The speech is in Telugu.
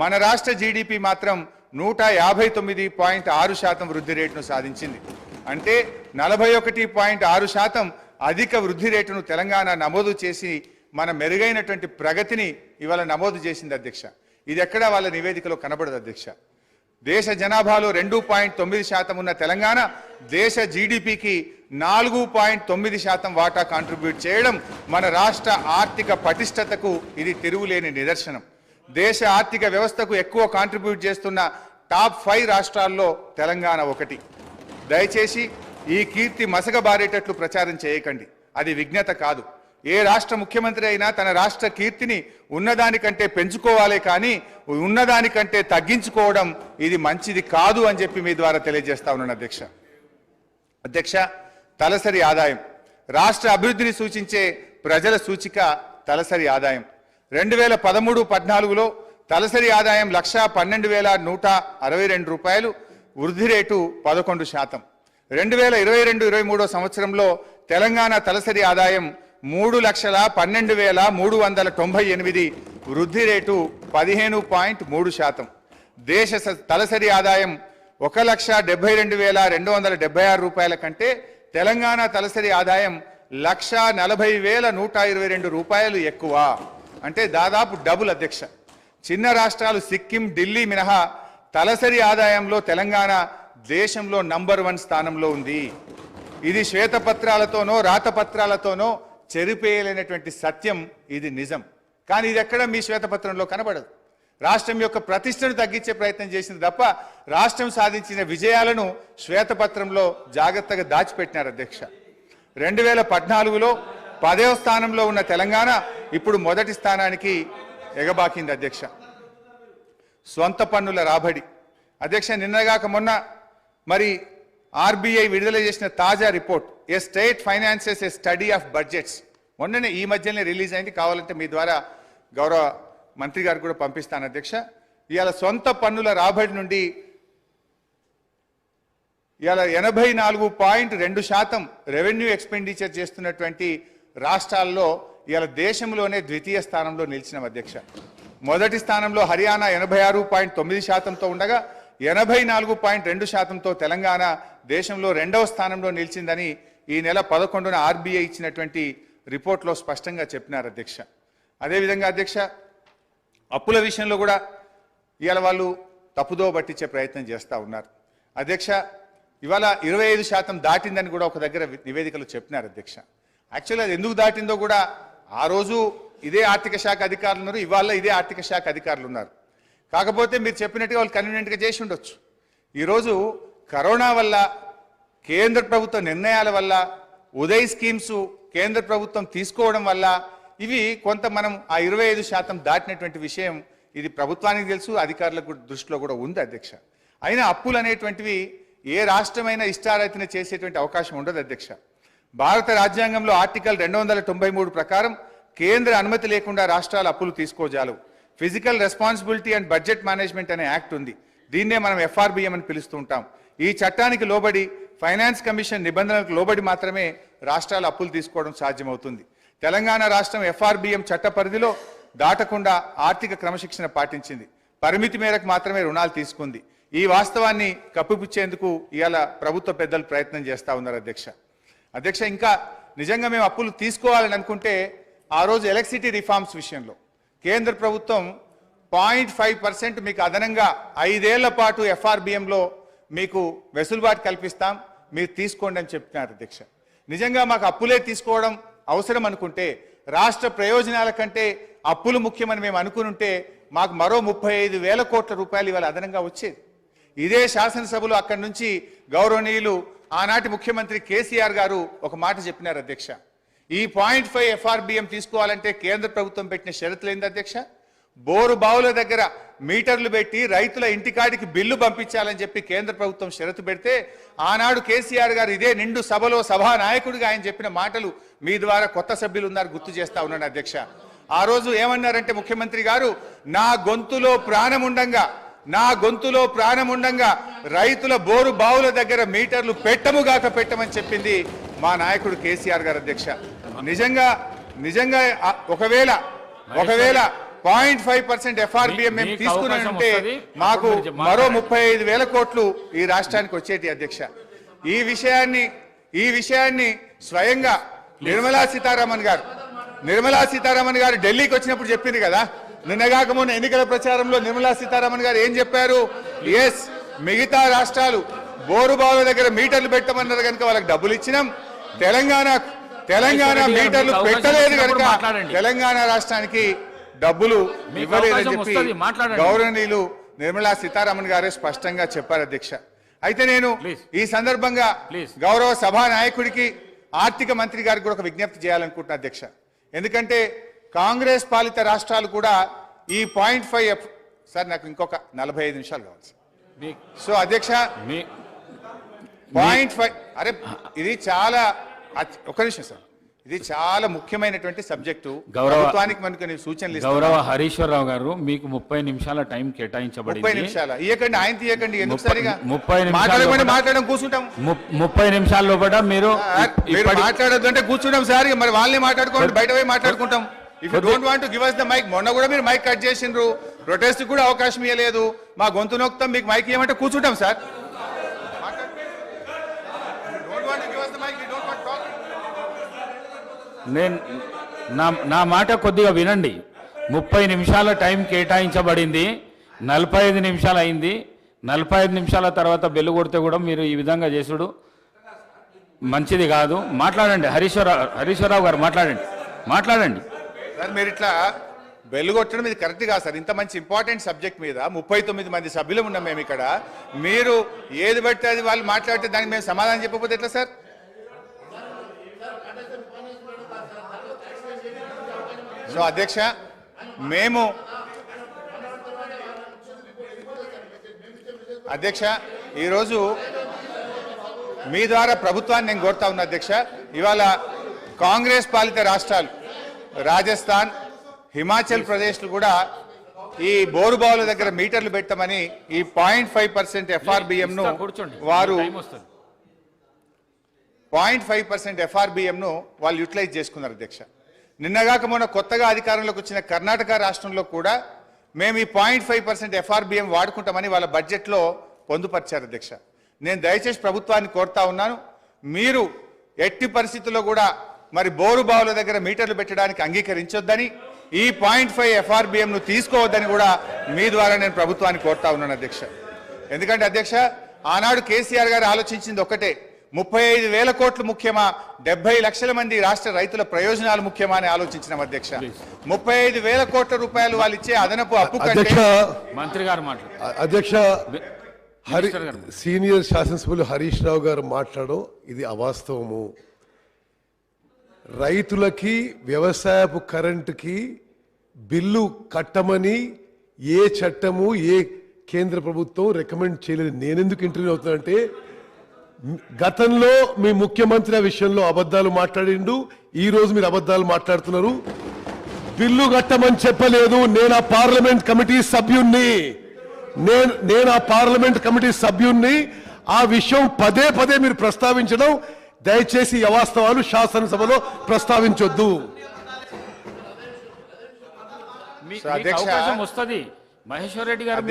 మన రాష్ట్ర జీడిపి మాత్రం నూట యాభై తొమ్మిది పాయింట్ ఆరు శాతం వృద్ధి రేటును సాధించింది. అంటే నలభై ఒకటి పాయింట్ ఆరు శాతం అధిక వృద్ధి రేటును తెలంగాణ నమోదు చేసి మన మెరుగైనటువంటి ప్రగతిని ఇవాళ నమోదు చేసింది అధ్యక్ష. ఇది ఎక్కడా వాళ్ళ నివేదికలో కనబడదు అధ్యక్ష. దేశ జనాభాలో రెండు పాయింట్ తొమ్మిది శాతం ఉన్న తెలంగాణ దేశ జీడిపికి నాలుగు పాయింట్ తొమ్మిది శాతం వాటా కాంట్రిబ్యూట్ చేయడం మన రాష్ట్ర ఆర్థిక పటిష్టతకు ఇది తిరుగులేని నిదర్శనం. దేశ ఆర్థిక వ్యవస్థకు ఎక్కువ కాంట్రిబ్యూట్ చేస్తున్న టాప్ ఫైవ్ రాష్ట్రాల్లో తెలంగాణ ఒకటి. దయచేసి ఈ కీర్తి మసగబారేటట్లు ప్రచారం చేయకండి. అది విజ్ఞత కాదు. ఏ రాష్ట్ర ముఖ్యమంత్రి అయినా తన రాష్ట్ర కీర్తిని ఉన్నదానికంటే పెంచుకోవాలే కానీ ఉన్నదానికంటే తగ్గించుకోవడం ఇది మంచిది కాదు అని చెప్పి మీ ద్వారా తెలియజేస్తా ఉన్నాను అధ్యక్ష. అధ్యక్ష తలసరి ఆదాయం. రాష్ట్ర అభివృద్ధిని సూచించే ప్రజల సూచిక తలసరి ఆదాయం. రెండు వేల పదమూడు పద్నాలుగులో తలసరి ఆదాయం లక్ష పన్నెండు వేల నూట అరవై రెండు రూపాయలు వృద్ధి రేటు పదకొండు శాతం. రెండు వేల ఇరవై రెండు ఇరవై మూడో సంవత్సరంలో తెలంగాణ తలసరి ఆదాయం మూడు లక్షల పన్నెండు వేల మూడు వందల తొంభై ఎనిమిది వృద్ధి రేటు పదిహేను పాయింట్ మూడు శాతం. దేశ స- తలసరి ఆదాయం ఒక లక్ష డెబ్బై రెండు వేల రెండు వందల డెబ్బై ఆరు రూపాయల కంటే తెలంగాణ తలసరి ఆదాయం లక్ష నలభై వేల నూట ఇరవై రెండు రూపాయలు ఎక్కువ. అంటే దాదాపు డబుల్ అధ్యక్ష. చిన్న రాష్ట్రాలు సిక్కిం ఢిల్లీ మినహా తలసరి ఆదాయంలో తెలంగాణ దేశంలో నంబర్ వన్ స్థానంలో ఉంది. ఇది శ్వేతపత్రాలతోనో రాతపత్రాలతోనో చెరిపేయలేనటువంటి సత్యం ఇది నిజం. కానీ ఇది ఎక్కడ మీ శ్వేతపత్రంలో కనబడదు. రాష్ట్రం యొక్క ప్రతిష్టను తగ్గించే ప్రయత్నం చేసింది తప్ప రాష్ట్రం సాధించిన విజయాలను శ్వేతపత్రంలో జాగ్రత్తగా దాచిపెట్టినారు అధ్యక్ష. రెండు వేల పద్నాలుగులో పదవ స్థానంలో ఉన్న తెలంగాణ ఇప్పుడు మొదటి స్థానానికి ఎగబాకింది అధ్యక్ష. స్వంత పన్నుల రాబడి. అధ్యక్ష నిన్నగాక మొన్న మరి ఆర్బీఐ విడుదల చేసిన తాజా report a state finances a study of budgets. మొన్ననే ఈ మధ్యనే రిలీజ్ అయింది. కావాలంటే మీ ద్వారా గౌరవ మంత్రి గారు కూడా పంపిస్తాను అధ్యక్ష. ఇవాళ సొంత పన్నుల రాబడి నుండి ఇవాళ ఎనభై నాలుగు పాయింట్ రెండు శాతం రెవెన్యూ ఎక్స్పెండిచర్ చేస్తున్నటువంటి రాష్ట్రాల్లో ఇవాళ దేశంలోనే ద్వితీయ స్థానంలో నిలిచిన అధ్యక్ష. మొదటి స్థానంలో హర్యానా ఎనభై ఆరు పాయింట్ తొమ్మిది శాతంతో ఉండగా ఎనభై నాలుగు పాయింట్ రెండు శాతంతో తెలంగాణ దేశంలో రెండవ స్థానంలో నిలిచిందని ఈ నెల పదకొండున ఆర్బీఐ ఇచ్చినటువంటి రిపోర్ట్లో స్పష్టంగా చెప్పినారు అధ్యక్ష. అదేవిధంగా అధ్యక్ష అప్పుల విషయంలో కూడా ఇవాళ వాళ్ళు తప్పుదో పట్టించే ప్రయత్నం చేస్తూ ఉన్నారు. అధ్యక్ష ఇవాళ ఇరవై ఐదు శాతం దాటిందని కూడా ఒక దగ్గర నివేదికలు చెప్పినారు అధ్యక్ష. యాక్చువల్లీ అది ఎందుకు దాటిందో కూడా ఆ రోజు ఇదే ఆర్థిక శాఖ అధికారులు ఉన్నారు ఇవాళ ఇదే ఆర్థిక శాఖ అధికారులు ఉన్నారు. కాకపోతే మీరు చెప్పినట్టుగా వాళ్ళు కన్వీనియంట్గా చేసి ఉండొచ్చు. ఈరోజు కరోనా వల్ల కేంద్ర ప్రభుత్వ నిర్ణయాల వల్ల ఉదయ్ స్కీమ్స్ కేంద్ర ప్రభుత్వం తీసుకోవడం వల్ల ఇవి కొంత మనం ఆ ఇరవై ఐదు శాతం దాటినటువంటి విషయం ఇది ప్రభుత్వానికి తెలుసు అధికారులకు దృష్టిలో కూడా ఉంది అధ్యక్ష. అయినా అప్పులు అనేటువంటివి ఏ రాష్ట్రమైనా ఇష్టారైతేనే చేసేటువంటి అవకాశం ఉండదు అధ్యక్ష. భారత రాజ్యాంగంలో ఆర్టికల్ రెండు వందల తొంభై మూడు ప్రకారం కేంద్ర అనుమతి లేకుండా రాష్ట్రాలు అప్పులు తీసుకోజాలవు fiscal responsibility and budget management అనే యాక్ట్ ఉంది. దీన్నే మనం ఎఫ్ఆర్బిఎం అని పిలుస్తూ ఉంటాం. ఈ చట్టానికి లోబడి ఫైనాన్స్ కమిషన్ నిబంధనలకు లోబడి మాత్రమే రాష్ట్రాలు అప్పులు తీసుకోవడం సాధ్యమవుతుంది. తెలంగాణ రాష్ట్రం ఎఫ్ఆర్బిఎం చట్ట పరిధిలో దాటకుండా ఆర్థిక క్రమశిక్షణ పాటించింది. పరిమితి మేరకు మాత్రమే రుణాలు తీసుకుంది. ఈ వాస్తవాన్ని కప్పిపుచ్చేందుకు ఇవాళ ప్రభుత్వ పెద్దలు ప్రయత్నం చేస్తా ఉన్నారు అధ్యక్ష. అధ్యక్ష ఇంకా నిజంగా మేము అప్పులు తీసుకోవాలని అనుకుంటే ఆ రోజు ఎలక్ట్రిసిటీ రిఫార్మ్స్ విషయంలో కేంద్ర ప్రభుత్వం పాయింట్ ఫైవ్ పర్సెంట్ మీకు అదనంగా ఐదేళ్ళ పాటు ఎఫ్ఆర్బిఎంలో మీకు వెసులుబాటు కల్పిస్తాం మీరు తీసుకోండి అని చెప్తున్నారు అధ్యక్ష. నిజంగా మాకు అప్పులే తీసుకోవడం అవసరం అనుకుంటే రాష్ట్ర ప్రయోజనాల కంటే అప్పులు ముఖ్యమని మేము అనుకునుంటే మాకు మరో ముప్పై ఐదు వేల కోట్ల రూపాయలు ఇవాళ అదనంగా వచ్చేది. ఇదే శాసనసభలో అక్కడి నుంచి గౌరవనీయులు ఆనాటి ముఖ్యమంత్రి కేసీఆర్ గారు ఒక మాట చెప్పినారు అధ్యక్ష. ఈ పాయింట్ ఫైవ్ ఎఫ్ఆర్బిఎం తీసుకోవాలంటే కేంద్ర ప్రభుత్వం పెట్టిన షరతులు ఏంది అధ్యక్ష? బోరు బావుల దగ్గర మీటర్లు పెట్టి రైతుల ఇంటికాడికి బిల్లు పంపించాలని చెప్పి కేంద్ర ప్రభుత్వం షరతు పెడితే ఆనాడు కేసీఆర్ గారు ఇదే నిండు సభలో సభా నాయకుడిగా ఆయన చెప్పిన మాటలు మీ ద్వారా కొత్త సభ్యులు ఉన్నారు గుర్తు చేస్తా ఉన్నాను అధ్యక్ష. ఆ రోజు ఏమన్నారంటే ముఖ్యమంత్రి గారు నా గొంతులో ప్రాణముండంగా నా గొంతులో ప్రాణముండంగా రైతుల బోరు బావుల దగ్గర మీటర్లు పెట్టముగాక పెట్టమని చెప్పింది మా నాయకుడు కేసీఆర్ గారు అధ్యక్ష నిజంగా నిజంగా ఒకవేళ ఒకవేళ పాయింట్ ఫైవ్ పర్సెంట్ ఎఫ్ఆర్బిఎం మేము తీసుకుని ఉంటే. మాకు మీరు. ముప్పై ఐదు వేల కోట్లు ఈ రాష్ట్రానికి వచ్చేటి అధ్యక్ష ఈ విషయాన్ని ఈ విషయాన్ని స్వయంగా నిర్మలా సీతారామన్ గారు నిర్మలా సీతారామన్ గారు ఢిల్లీకి వచ్చినప్పుడు చెప్పింది కదా నిన్నగాక మొన్న ఎన్నికల ప్రచారంలో నిర్మలా సీతారామన్ గారు ఏం చెప్పారు ఎస్ మిగతా రాష్ట్రాలు బోరుబావుల దగ్గర మీటర్లు పెట్టమన్నారు కనుక వాళ్ళకి డబ్బులు ఇచ్చినాం తెలంగాణ తెలంగాణ మీటర్లు పెట్టలేదు కనుక. తెలంగాణ రాష్ట్రానికి డబ్బులు ఇవ్వలేదని చెప్పి. గౌరవనీయులు నిర్మలా సీతారామన్ గారే స్పష్టంగా చెప్పారు అధ్యక్ష అయితే నేను. ఈ సందర్భంగా. గౌరవ సభా నాయకుడికి ఆర్థిక మంత్రి గారికి కూడా ఒక విజ్ఞప్తి చేయాలనుకుంటున్నా అధ్యక్ష ఎందుకంటే కాంగ్రెస్ పాలిత రాష్ట్రాలు కూడా ఈ పాయింట్ ఫైవ్ సార్ నాకు ఇంకొక నలభై ఐదు నిమిషాలు కావాలి సార్. సో అధ్యక్ష పాయింట్ ఫైవ్ అరే ఇది చాలా ఒక్క నిమిషం సార్. ఇది చాలా ముఖ్యమైనటువంటి సబ్జెక్టు. గౌరవ- ప్రభుత్వానికి మనకు సూచనలు. గౌరవ హరీశ్వరరావు గారు మీకు ముప్పై నిమిషాల టైం ముప్పై కేటాయించబడింది నిమిషాల. ఇయ్యకండి ఆయన తీయకండి ముప్పై- సరిగా? ముప్పై నిమిషాలు మాట్లాడడం కూర్చుంటాం. ముప్పై నిమిషాల లోపల మీరు మాట్లాడొద్దు అంటే కూర్చుంటాం సార్. మరి వాళ్ళని మాట్లాడుకోండి బయట పోయి మాట్లాడుకుంటాం. If you don't want give us the mic మొన్న కూడా మీరు మైక్ కట్ చేసిండ్రు. ప్రొటెస్ట్ కూడా అవకాశం ఇవ్వలేదు మా గొంతు నొక్కుతాం మీకు మైక్ ఇవ్వమంటే కూర్చుంటాం సార్. నేను నా నా మాట కొద్దిగా వినండి. ముప్పై నిమిషాల టైం కేటాయించబడింది. నలభై ఐదు నిమిషాలు అయింది. నలభై ఐదు నిమిషాల తర్వాత బెల్లు కొడితే కూడా మీరు ఈ విధంగా చేసుడు. మంచిది కాదు. మాట్లాడండి. హరీశ్వరరావు హరీశ్వరరావు గారు మాట్లాడండి. మాట్లాడండి. సార్ మీరు ఇట్లా వెలుగొట్టడం ఇది కరెక్ట్ కాదు సార్. ఇంత మంచి ఇంపార్టెంట్ సబ్జెక్ట్ మీద ముప్పై తొమ్మిది మంది సభ్యులు ఉన్నాం మేము ఇక్కడ. మీరు ఏది పడితే అది వాళ్ళు మాట్లాడితే దానికి మేము సమాధానం చెప్పకపోతే ఎట్లా సార్? సో అధ్యక్ష మేము అధ్యక్ష ఈరోజు మీ ద్వారా ప్రభుత్వాన్ని నేను కోరుతా ఉన్నా అధ్యక్ష. ఇవాళ కాంగ్రెస్ పాలిత రాష్ట్రాలు రాజస్థాన్ హిమాచల్ ప్రదేశ్లు కూడా ఈ బోరుబావుల దగ్గర మీటర్లు పెట్టమని ఈ పాయింట్ ఫైవ్ పర్సెంట్ ఎఫ్ఆర్బిఎం ను ఇస్తా, కూర్చోండి. వారు. పాయింట్ ఫైవ్ పర్సెంట్ ఎఫ్ఆర్బిఎం ను వాళ్ళు యూటిలైజ్ చేసుకున్నారు అధ్యక్ష. నిన్నగాక మొన్న కొత్తగా అధికారంలోకి వచ్చిన కర్ణాటక రాష్ట్రంలో కూడా మేము ఈ పాయింట్ ఫైవ్ పర్సెంట్ ఎఫ్ఆర్బిఎం వాడుకుంటామని వాళ్ళ బడ్జెట్లో పొందుపరిచారు అధ్యక్ష. నేను దయచేసి ప్రభుత్వాన్ని కోరుతా ఉన్నాను. మీరు ఎట్టి పరిస్థితుల్లో కూడా మరి బోరు బావుల దగ్గర మీటర్లు పెట్టడానికి అంగీకరించొద్దని ఈ పాయింట్ ఫైవ్ ఎఫ్ఆర్బిఎం ను తీసుకోవద్దని కూడా మీ ద్వారా నేను ప్రభుత్వాన్ని కోరుతా ఉన్నాను అధ్యక్ష. ఎందుకంటే అధ్యక్ష ఆనాడు కేసీఆర్ గారు ఆలోచించింది ఒకటే ముప్పై ఐదు వేల కోట్లు ముఖ్యమా డెబ్బై లక్షల మంది రాష్ట్ర రైతుల ప్రయోజనాలు ముఖ్యమా అని ఆలోచించిన అధ్యక్ష. ముప్పై ఐదు వేల కోట్ల రూపాయలు వాళ్ళు ఇచ్చే అదనపు అప్పు కంటే అధ్యక్ష! మంత్రి గారు అధ్యక్ష! హరి. సీనియర్ శాసనసభ్యులు హరీష్ రావు గారు మాట్లాడడం ఇది అవాస్తవము. రైతులకి వ్యవసాయపు కరెంటుకి బిల్లు కట్టమని ఏ చట్టము ఏ కేంద్ర ప్రభుత్వం రికమెండ్ చేయలేదు. నేనెందుకు ఇంటర్వ్యూ అవుతున్నానంటే గతంలో మీ ముఖ్యమంత్రి ఆ విషయంలో అబద్ధాలు మాట్లాడిండు ఈ రోజు మీరు అబద్ధాలు మాట్లాడుతున్నారు. బిల్లు కట్టమని చెప్పలేదు నేను ఆ పార్లమెంట్ కమిటీ సభ్యుణ్ణి. నేను నేను ఆ పార్లమెంట్ కమిటీ సభ్యుణ్ణి. ఆ విషయం పదే పదే మీరు ప్రస్తావించడం దయచేసి ఈ అవాస్తవాలు శాసనసభలో ప్రస్తావించొద్దు. వస్తుంది. మహేశ్వర్ రెడ్డి గారు